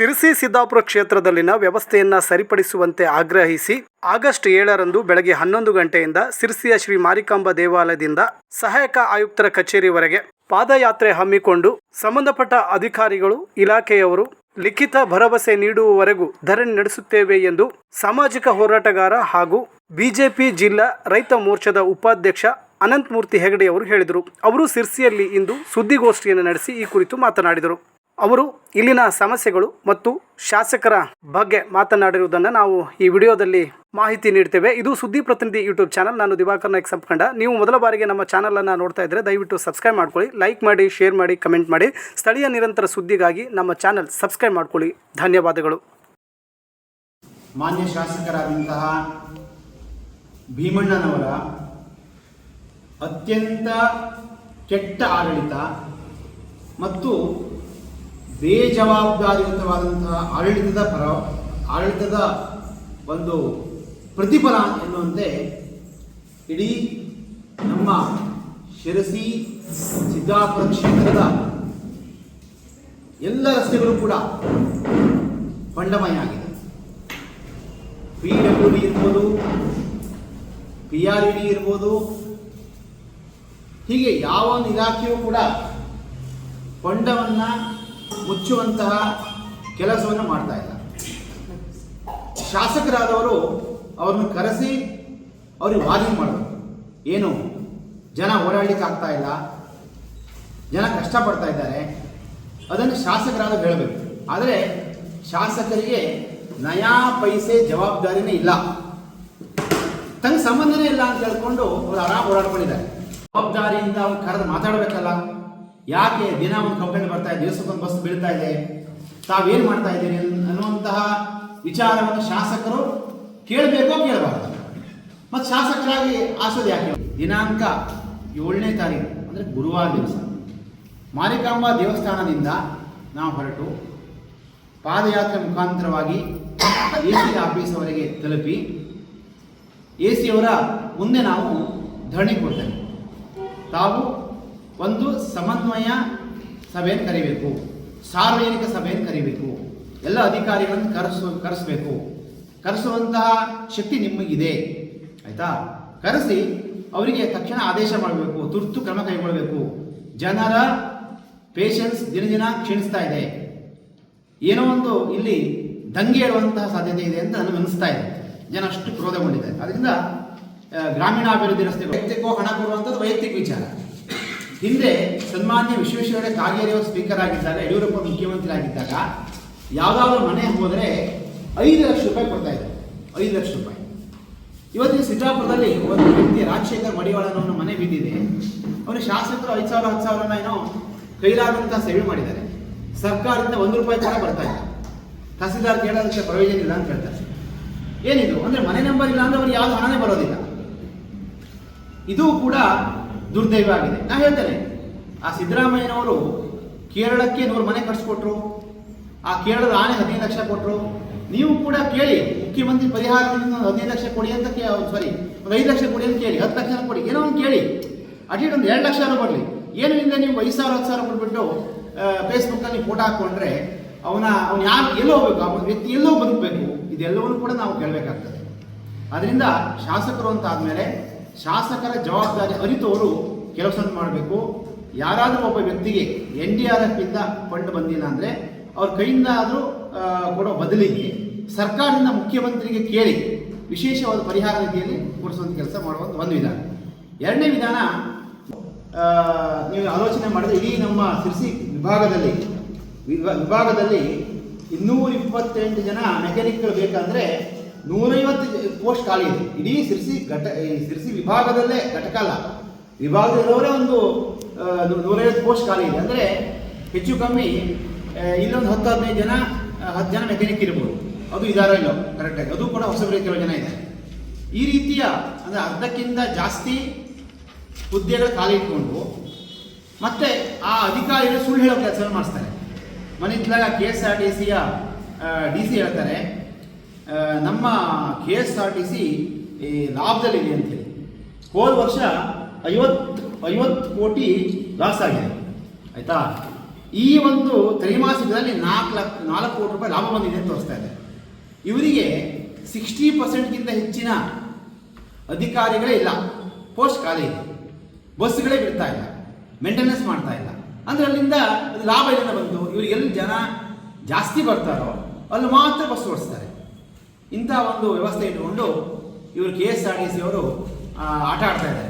ಸಿರಸಿ ಸಿದ್ದಾಪುರ ಕ್ಷೇತ್ರದಲ್ಲಿನ ವ್ಯವಸ್ಥೆಯನ್ನು ಸರಿಪಡಿಸುವಂತೆ ಆಗ್ರಹಿಸಿ ಆಗಸ್ಟ್ ಏಳರಂದು ಬೆಳಗ್ಗೆ ಹನ್ನೊಂದು ಗಂಟೆಯಿಂದ ಸಿರಸಿಯ ಶ್ರೀ ಮಾರಿಕಾಂಬ ದೇವಾಲಯದಿಂದ ಸಹಾಯಕ ಆಯುಕ್ತರ ಕಚೇರಿವರೆಗೆ ಪಾದಯಾತ್ರೆ ಹಮ್ಮಿಕೊಂಡು ಸಂಬಂಧಪಟ್ಟ ಅಧಿಕಾರಿಗಳು, ಇಲಾಖೆಯವರು ಲಿಖಿತ ಭರವಸೆ ನೀಡುವವರೆಗೂ ಧರಣಿ ನಡೆಸುತ್ತೇವೆ ಎಂದು ಸಾಮಾಜಿಕ ಹೋರಾಟಗಾರ ಹಾಗೂ ಬಿಜೆಪಿ ಜಿಲ್ಲಾ ರೈತ ಮೋರ್ಚಾದ ಉಪಾಧ್ಯಕ್ಷ ಅನಂತಮೂರ್ತಿ ಹೆಗಡೆ ಅವರು ಹೇಳಿದರು. ಅವರು ಸಿರ್ಸಿಯಲ್ಲಿ ಇಂದು ಸುದ್ದಿಗೋಷ್ಠಿಯನ್ನು ನಡೆಸಿ ಈ ಕುರಿತು ಮಾತನಾಡಿದರು. ಅವರು ಇಲ್ಲಿನ ಸಮಸ್ಯೆಗಳು ಮತ್ತು ಶಾಸಕರ ಬಗ್ಗೆ ಮಾತನಾಡಿರುವುದನ್ನು ನಾವು ಈ ವಿಡಿಯೋದಲ್ಲಿ ಮಾಹಿತಿ ನೀಡ್ತೇವೆ. ಇದು ಸುದ್ದಿ ಪ್ರತಿನಿಧಿ ಯೂಟ್ಯೂಬ್ ಚಾನಲ್. ನಾನು ದಿವಾಕರ್ ನಾಯ್ಕ ಸಂಪ್ಕಂಡ ನೀವು ಮೊದಲ ಬಾರಿಗೆ ನಮ್ಮ ಚಾನಲನ್ನು ನೋಡ್ತಾ ಇದ್ದರೆ ದಯವಿಟ್ಟು ಸಬ್ಸ್ಕ್ರೈಬ್ ಮಾಡ್ಕೊಳ್ಳಿ, ಲೈಕ್ ಮಾಡಿ, ಶೇರ್ ಮಾಡಿ, ಕಮೆಂಟ್ ಮಾಡಿ. ಸ್ಥಳೀಯ ನಿರಂತರ ಸುದ್ದಿಗಾಗಿ ನಮ್ಮ ಚಾನಲ್ ಸಬ್ಸ್ಕ್ರೈಬ್ ಮಾಡ್ಕೊಳ್ಳಿ. ಧನ್ಯವಾದಗಳು. ಮಾನ್ಯ ಶಾಸಕರಾದಂತಹ ಭೀಮಣ್ಣನವರ ಅತ್ಯಂತ ಕೆಟ್ಟ ಆಡಳಿತ ಮತ್ತು ಬೇಜವಾಬ್ದಾರಿಯುತವಾದಂತಹ ಆಡಳಿತದ ಪರ, ಆಡಳಿತದ ಒಂದು ಪ್ರತಿಫಲ ಎನ್ನುವಂತೆ ಇಡೀ ನಮ್ಮ ಶಿರಸಿ, ಸಿದ್ದಾಪುರ ಕ್ಷೇತ್ರದ ಎಲ್ಲ ರಸ್ತೆಗಳು ಕೂಡ ಬಂಡಮಯ ಆಗಿದೆ. ಪಿ ಡಬ್ಲ್ಯೂ ಡಿ ಇರ್ಬೋದು, ಪಿ ಆರ್ ಇ ಡಿ ಇರ್ಬೋದು, ಹೀಗೆ ಯಾವ ಒಂದು ಇಲಾಖೆಯೂ ಕೂಡ ಹೊಂಡವನ್ನು ಮುಚ್ಚುವಂತಹ ಕೆಲಸವನ್ನು ಮಾಡ್ತಾ ಇಲ್ಲ. ಶಾಸಕರಾದವರು ಅವರನ್ನು ಕರೆಸಿ ಅವ್ರಿಗೆ ವಾರ್ನಿಂಗ್ ಮಾಡಬೇಕು ಏನು? ಜನ ಓಡಾಡಲಿಕ್ಕೆ ಆಗ್ತಾ ಇಲ್ಲ. ಜನ ಕಷ್ಟಪಡ್ತಾ ಇದ್ದಾರೆ. ಅದನ್ನು ಶಾಸಕರಾದ ಹೇಳಬೇಕು. ಆದರೆ ಶಾಸಕರಿಗೆ ನಯಾ ಪೈಸೆ ಜವಾಬ್ದಾರಿನೇ ಇಲ್ಲ. ತನ್ನ ಸಂಬಂಧನೇ ಇಲ್ಲ ಅಂತ ಹೇಳ್ಕೊಂಡು ಅವ್ರು ಆರಾಮ್ ಓಡಾಡ್ಕೊಂಡಿದ್ದಾರೆ. ಜವಾಬ್ದಾರಿಯಿಂದ ಅವ್ರು ಕರೆದು ಮಾತಾಡಬೇಕಲ್ಲ. ಯಾಕೆ ದಿನ ಒಂದು ಕಂಪ್ಲೇಂಟ್ ಬರ್ತಾ ಇದೆ ದಿವಸಕ್ಕೊಂದು ಬಸ್ ಬೀಳ್ತಾ ಇದೆ? ತಾವೇನು ಮಾಡ್ತಾ ಇದ್ದೀರಿ ಅನ್- ಅನ್ನುವಂತಹ ವಿಚಾರವನ್ನು ಶಾಸಕರು ಕೇಳಬೇಕೋ ಕೇಳಬಾರ್ದು? ಮತ್ತು ಶಾಸಕರಾಗಿ ಆಸೋದು ಯಾಕೆ? ದಿನಾಂಕ ಏಳನೇ ತಾರೀಕು ಅಂದರೆ ಗುರುವಾರ ದಿವಸ. ಮಾರಿಕಾಂಬಾ ದೇವಸ್ಥಾನದಿಂದ ನಾವು ಹೊರಟು, ಪಾದಯಾತ್ರೆ ಮುಖಾಂತರವಾಗಿ ಎ ಸಿ ಆಫೀಸ್ವರೆಗೆ ತಲುಪಿ, ಎ ಸಿಯವರ ಮುಂದೆ ನಾವು ಧರಣಿ ಕೊಡ್ತೇವೆ. ತಾವು ಒಂದು ಸಮನ್ವಯ ಸಭೆಯನ್ನು ಕರಿಬೇಕು. ಸಾರ್ವಜನಿಕ ಸಭೆಯನ್ನು ಕರಿಬೇಕು. ಎಲ್ಲ ಅಧಿಕಾರಿಗಳನ್ನು ಕರೆಸು, ಕರೆಸಬೇಕು. ಕರೆಸುವಂತಹ ಶಕ್ತಿ ನಿಮಗಿದೆ. ಆಯಿತಾ? ಕರೆಸಿ ಅವರಿಗೆ ತಕ್ಷಣ ಆದೇಶ ಮಾಡಬೇಕು. ತುರ್ತು ಕ್ರಮ ಕೈಗೊಳ್ಳಬೇಕು. ಜನರ ಪೇಷನ್ಸ್ ದಿನ ದಿನ ಕ್ಷೀಣಿಸ್ತಾ ಇದೆ. ಏನೋ ಒಂದು ಇಲ್ಲಿ ದಂಗೆ ಹೇಳುವಂತಹ ಸಾಧ್ಯತೆ ಇದೆ ಅಂತ ನನಗೆ ಅನಿಸ್ತಾ ಇದೆ. ಜನ ಅಷ್ಟು ಕ್ರೋಧಗೊಂಡಿದ್ದಾರೆ. ಅದರಿಂದ ಗ್ರಾಮೀಣಾಭಿವೃದ್ಧಿ ರಸ್ತೆಗಳು ವೈಯಕ್ತಿಕೋ ಹಣ ಕೊಡುವಂಥದ್ದು ವೈಯಕ್ತಿಕ ವಿಚಾರ. ಹಿಂದೆ ಸನ್ಮಾನ್ಯ ವಿಶ್ವೇಶ್ವರಯ್ಯ ಕಾಗೇರಿ ಸ್ಪೀಕರ್ ಆಗಿದ್ದಾಗ ಯಡಿಯೂರಪ್ಪ ಮುಖ್ಯಮಂತ್ರಿ ಆಗಿದ್ದಾಗ ಯಾವುದಾದ್ರೂ ಮನೆ ಹೋದರೆ ಐದು ಲಕ್ಷ ರೂಪಾಯಿ ಕೊಡ್ತಾ ಇದ್ದಾರೆ ಐದು ಲಕ್ಷ ರೂಪಾಯಿ. ಇವತ್ತಿನ ಸಿದ್ದಾಪುರದಲ್ಲಿ ಒಂದು ವ್ಯಕ್ತಿ ರಾಜಶೇಖರ್ ಮಡಿವಾಳನವನ ಮನೆ ಬಿದ್ದಿದೆ. ಅವರು ಶಾಸಕರು ಐದು ಸಾವಿರ, ಹತ್ತು ಸಾವಿರನ ಏನೋ ಕೈಲಾದಂಥ ಸೇವೆ ಮಾಡಿದ್ದಾರೆ. ಸರ್ಕಾರದಿಂದ ಒಂದು ರೂಪಾಯಿ ಕೂಡ ಬರ್ತಾ ಇಲ್ಲ. ತಹಸೀಲ್ದಾರ್ ಕೇಳೋದಕ್ಕೆ ಪ್ರಯೋಜನ ಇಲ್ಲ ಅಂತ ಹೇಳ್ತಾರೆ. ಏನಿದು? ಅಂದ್ರೆ ಮನೆ ನಂಬರ್ ಇಲ್ಲ ಅಂದ್ರೆ ಅವ್ರಿಗೆ ಯಾವ್ದು ಹಣನೇ ಬರೋದಿಲ್ಲ. ಇದು ಕೂಡ ದುರ್ದೈವ ಆಗಿದೆ. ನಾ ಹೇಳ್ತೇನೆ, ಆ ಸಿದ್ದರಾಮಯ್ಯನವರು ಕೇರಳಕ್ಕೆ ನೂರು ಮನೆ ಕಟ್ಸ್ಕೊಟ್ರು, ಆ ಕೇರಳದ ಆನೆ ಹದಿನೈದು ಲಕ್ಷ ಕೊಟ್ಟರು ನೀವು ಕೂಡ ಕೇಳಿ, ಮುಖ್ಯಮಂತ್ರಿ ಪರಿಹಾರದಿಂದ ಒಂದು ಹದಿನೈದು ಲಕ್ಷ ಕೊಡಿ ಅಂತ ಕೇ ಸಾರಿ ಒಂದು ಐದು ಲಕ್ಷ ಕೊಡಿ ಅಂತ ಕೇಳಿ, ಹತ್ತು ಲಕ್ಷ ಕೊಡಿ, ಏನೋ ಒಂದು ಕೇಳಿ. ಅಟ್ಲೀಸ್ಟ್ ಒಂದು ಎರಡು ಲಕ್ಷ ಬರಲಿ ಏನು ಇಲ್ಲ ನೀವು ಐದು ಸಾವಿರ, ಹತ್ತು ಸಾವಿರ ಕೊಟ್ಬಿಟ್ಟು ಫೇಸ್ಬುಕ್ಕಲ್ಲಿ ಫೋಟೋ ಹಾಕ್ಕೊಂಡ್ರೆ, ಅವನ ಅವ್ನು ಯಾರು ಎಲ್ಲೋ ಹೋಗ್ಬೇಕು ಅವನ ವ್ಯಕ್ತಿ ಎಲ್ಲೋ ಬದುಕಬೇಕು. ಇದೆಲ್ಲವನ್ನು ಕೂಡ ನಾವು ಕೇಳಬೇಕಾಗ್ತದೆ. ಅದರಿಂದ ಶಾಸಕರು ಅಂತ ಆದಮೇಲೆ ಶಾಸಕರ ಜವಾಬ್ದಾರಿ ಅರಿತವರು ಕೆಲಸವನ್ನು ಮಾಡಬೇಕು. ಯಾರಾದರೂ ಒಬ್ಬ ವ್ಯಕ್ತಿಗೆ ಎನ್ ಡಿ ಆರ್ ಎಫ್ ಇಂದ ಫಂಡ್ ಬಂದಿಲ್ಲ ಅಂದರೆ ಅವ್ರ ಕೈಯಿಂದ ಆದರೂ ಕೊಡೋ ಬದಲಿಗೆ ಸರ್ಕಾರದಿಂದ ಮುಖ್ಯಮಂತ್ರಿಗೆ ಕೇಳಿ ವಿಶೇಷವಾದ ಪರಿಹಾರ ರೀತಿಯಲ್ಲಿ ಕೊಡಿಸುವಂಥ ಕೆಲಸ ಮಾಡುವಂಥ ಒಂದು ವಿಧಾನ. ಎರಡನೇ ವಿಧಾನ ನೀವು ಆಲೋಚನೆ ಮಾಡಿದ್ರೆ ಇಡೀ ನಮ್ಮ ಸಿರ್ಸಿ ವಿಭಾಗದಲ್ಲಿ, ವಿಭಾ- ವಿಭಾಗದಲ್ಲಿ ಇನ್ನೂರ ಇಪ್ಪತ್ತೆಂಟು ಜನ ಮೆಕ್ಯಾನಿಕ್ಗಳು ಬೇಕಂದ್ರೆ ನೂರೈವತ್ತು ಪೋಸ್ಟ್ ಖಾಲಿ ಇದೆ. ಇಡೀ ಸಿರ್ಸಿ ಘಟ, ಈ ಸಿರ್ಸಿ ವಿಭಾಗದಲ್ಲೇ ಘಟಕ ಅಲ್ಲ. ವಿಭಾಗದಲ್ಲಿರೋರೇ ಒಂದು ನೂರೈವತ್ತು ಪೋಸ್ಟ್ ಖಾಲಿ ಇದೆ. ಅಂದರೆ ಹೆಚ್ಚು ಕಮ್ಮಿ ಇಲ್ಲೊಂದು ಹತ್ತು, ಹದಿನೈದು ಜನ ಹತ್ತು ಜನ ಮೆಕ್ಯಾನಿಕ್ ಇರ್ಬೋದು. ಅದು ಇದಾರೋ ಇಲ್ಲ? ಕರೆಕ್ಟಾಗಿ ಅದು ಕೂಡ ಹೊಸಬರಿಗೆ ಕೆಲವು ಜನ ಇದೆ. ಈ ರೀತಿಯ, ಅಂದರೆ ಅರ್ಧಕ್ಕಿಂತ ಜಾಸ್ತಿ ಹುದ್ದೆಗಳು ಖಾಲಿ ಇಟ್ಕೊಂಡು, ಮತ್ತೆ ಆ ಅಧಿಕಾರಿಗಳು ಸುಳ್ಳು ಹೇಳೋ ಕೆಲಸ ಮಾಡಿಸ್ತಾರೆ. ಇದ್ದಾಗ ಕೆ ಎಸ್ ಆರ್ ಟಿ ಸಿಯ ಡಿ ಸಿ ಹೇಳ್ತಾರೆ. ನಮ್ಮ K S R T C ಲಾಭದಲ್ಲಿದೆ ಅಂತೇಳಿ ಹೋದ ವರ್ಷ ಐವತ್ತು ಐವತ್ತು ಕೋಟಿ ಲಾಸ್ ಆಗಿದೆ. ಆಯಿತಾ? ಈ ಒಂದು ತ್ರೈಮಾಸಿಕದಲ್ಲಿ ನಾಲ್ಕು ಲಕ್ಷ, ನಾಲ್ಕು ಕೋಟಿ ರೂಪಾಯಿ ಲಾಭ ಬಂದಿದೆ ಅಂತ ತೋರಿಸ್ತಾ ಇದೆ. ಇವರಿಗೆ ಸಿಕ್ಸ್ಟಿ ಪರ್ಸೆಂಟ್ಗಿಂತ ಹೆಚ್ಚಿನ ಅಧಿಕಾರಿಗಳೇ ಇಲ್ಲ. ಪೋಸ್ಟ್ ಖಾಲಿ ಇದೆ. ಬಸ್ಗಳೇ ಬಿಡ್ತಾ ಇಲ್ಲ. ಮೇಂಟೆನೆನ್ಸ್ ಮಾಡ್ತಾ ಇಲ್ಲ. ಅಂದರೆ ಅಲ್ಲಿಂದ ಲಾಭ ಎಲ್ಲಿಂದ ಬಂತು? ಇವರಿಗೆಲ್ಲಿ ಜನ ಜಾಸ್ತಿ ಬರ್ತಾರೋ, ಅಲ್ಲಿ ಮಾತ್ರ ಬಸ್ ಓಡಿಸ್ತಾರೆ. ಇಂಥ ಒಂದು ವ್ಯವಸ್ಥೆ ಇಟ್ಟುಕೊಂಡು ಇವರು K S R T C ಅವರು ಆಟ ಆಡ್ತಾ ಇದ್ದಾರೆ.